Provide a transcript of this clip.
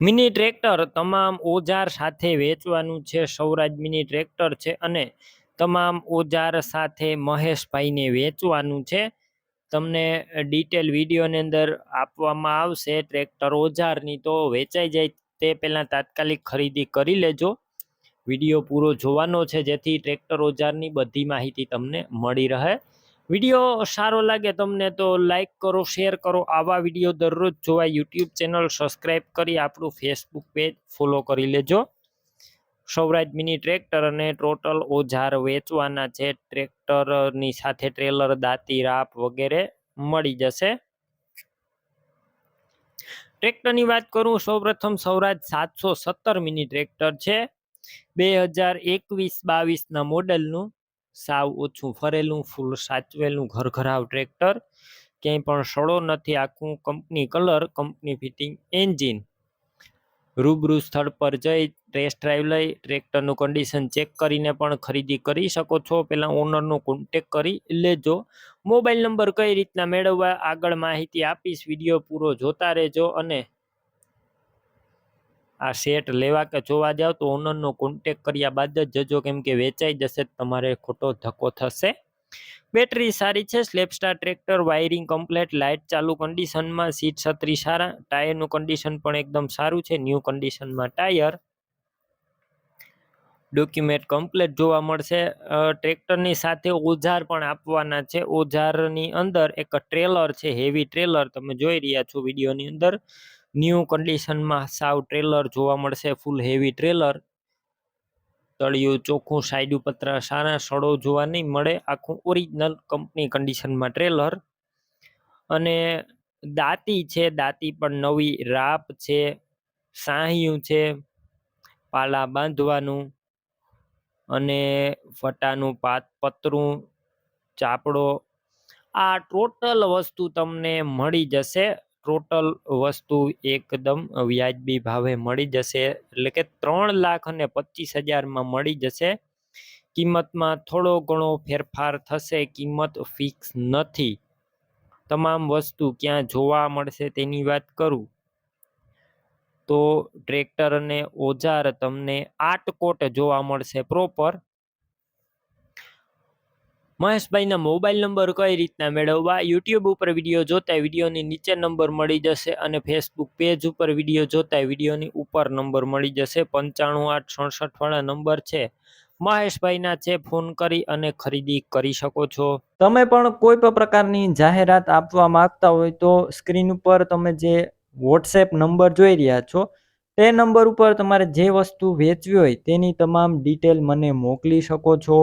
Mini tractor તમામ ઓજાર સાથે વેચવાનું છે. સૌરાજ મિની ટ્રેક્ટર છે અને તમામ ઓજાર સાથે મહેશભાઈને વેચવાનું છે. તમને ડિટેલ વિડીયોની અંદર આપવામાં આવશે. ટ્રેક્ટર ઓજારની તો વેચાઈ જાય તે પહેલાં તાત્કાલિક ખરીદી કરી લેજો. વીડિયો પૂરો જોવાનો છે જેથી ટ્રેક્ટર ઓજારની બધી માહિતી તમને મળી રહે. વીડિયો સારો લાગે તમને તો લાઈક કરો શેર કરો. આવા વીડિયો દરરોજ જોવા યુટ્યુબ ચેનલ સબસ્ક્રાઈબ કરી આપણું ફેસબુક પેજ ફોલો કરી લેજો. સૌરાજ મિની ટ્રેક્ટર અને ટોટલ ઓજાર વેચવાના છે. ટ્રેક્ટરની સાથે ટ્રેલર દાંતી, રાપ વગેરે મળી જશે. ટ્રેક્ટરની વાત કરું, સૌપ્રથમ સૌરાજ સાતસો સત્તર મિની ટ્રેક્ટર છે. બે હજાર એકવીસ બાવીસના મોડલનું સાવ ઓછું ફરેલું, ફૂલ સાચવેલું, ઘરઘરાવ ટ્રેક્ટર, ક્યાંય પણ સડો નથી. આખું company colour, company fitting engine. રૂબરૂ સ્થળ પર જઈ ટેસ્ટ ડ્રાઈવ લઈ, ટ્રેક્ટરનું કન્ડિશન ચેક કરીને પણ ખરીદી કરી શકો છો. પહેલાં ઓનરનો કોન્ટેક કરી લેજો. મોબાઈલ નંબર કઈ રીતના મેળવવા, આગળ માહિતી આપીશ. વીડિયો પૂરો જોતા રહેજો અને આ સેટ લેવા કે જોવા જાવ તો ઓનરનો કોન્ટેક કર્યા બાદ જ જજો કેમ કે વેચાઈ જશે, તમારે ખોટો ધક્કો થશે. બેટરી સારી છે સ્લેપસ્ટાર ટ્રેક્ટર વાયરિંગ કમ્પ્લેટ લાઇટ ચાલુ કન્ડિશનમાં સીટ છત્રી સારા ટાયરનું કન્ડિશન પણ એકદમ સારું છે ન્યૂ કન્ડિશનમાં ટાયર ડોક્યુમેન્ટ કમ્પ્લેટ જોવા મળશે. ટ્રેક્ટરની સાથે ઓજાર પણ આપવાના છે. ઓજારની અંદર એક ટ્રેલર છે હેવી ટ્રેલર તમે જોઈ રહ્યા છો વિડીયોની અંદર. ન્યૂ કન્ડિશનમાં સાવ ટ્રેલર જોવા મળશે, ફૂલ હેવી ટ્રેલર. તળિયું, ચોખ્ખું, સાઈડ ઉપર સારા સડો જોવા નહીં મળે, આખું ઓરિજિનલ કંપની કન્ડિશનમાં ટ્રેલર. અને દાંતી છે, દાંતી પણ નવી રાપ છે, સાહિયું છે, પાલા બાંધવાનું અને ફટાનું પાત પતરું, ચાપડો. આ ટોટલ વસ્તુ તમને મળી જશે. ટોટલ વસ્તુ એકદમ વ્યાજબી ભાવે મળી જશે. એટલે કે ત્રણ લાખ અને પચીસ હજારમાં મળી જશે. કિંમતમાં થોડો ઘણો ફેરફાર થશે. કિંમત ફિક્સ નથી. તમામ વસ્તુ ક્યાં જોવા મળશે તેની વાત કરું. તો ટ્રેક્ટર અને ઓજાર તમને આટકોટ જોવા મળશે પ્રોપર મહેશભાઈના મોબાઈલ નંબર કઈ રીતના મેળવવા? યુટ્યુબ ઉપર વીડિયો જોતા વિડીયોની નીચે નંબર મળી જશે અને ફેસબુક પેજ ઉપર વીડિયો જોતા વિડીયોની ઉપર નંબર મળી જશે. પંચાણું આઠ સડસઠવાળા નંબર છે. મહેશભાઈના છે ફોન કરી અને ખરીદી કરી શકો છો. તમે પણ કોઈ પણ પ્રકારની જાહેરાત આપવા માંગતા હોય તો સ્ક્રીન ઉપર તમે જે વોટ્સએપ નંબર જોઈ રહ્યા છો, તે નંબર ઉપર તમારે જે વસ્તુ વેચવી હોય તેની તમામ ડિટેલ મને મોકલી શકો છો.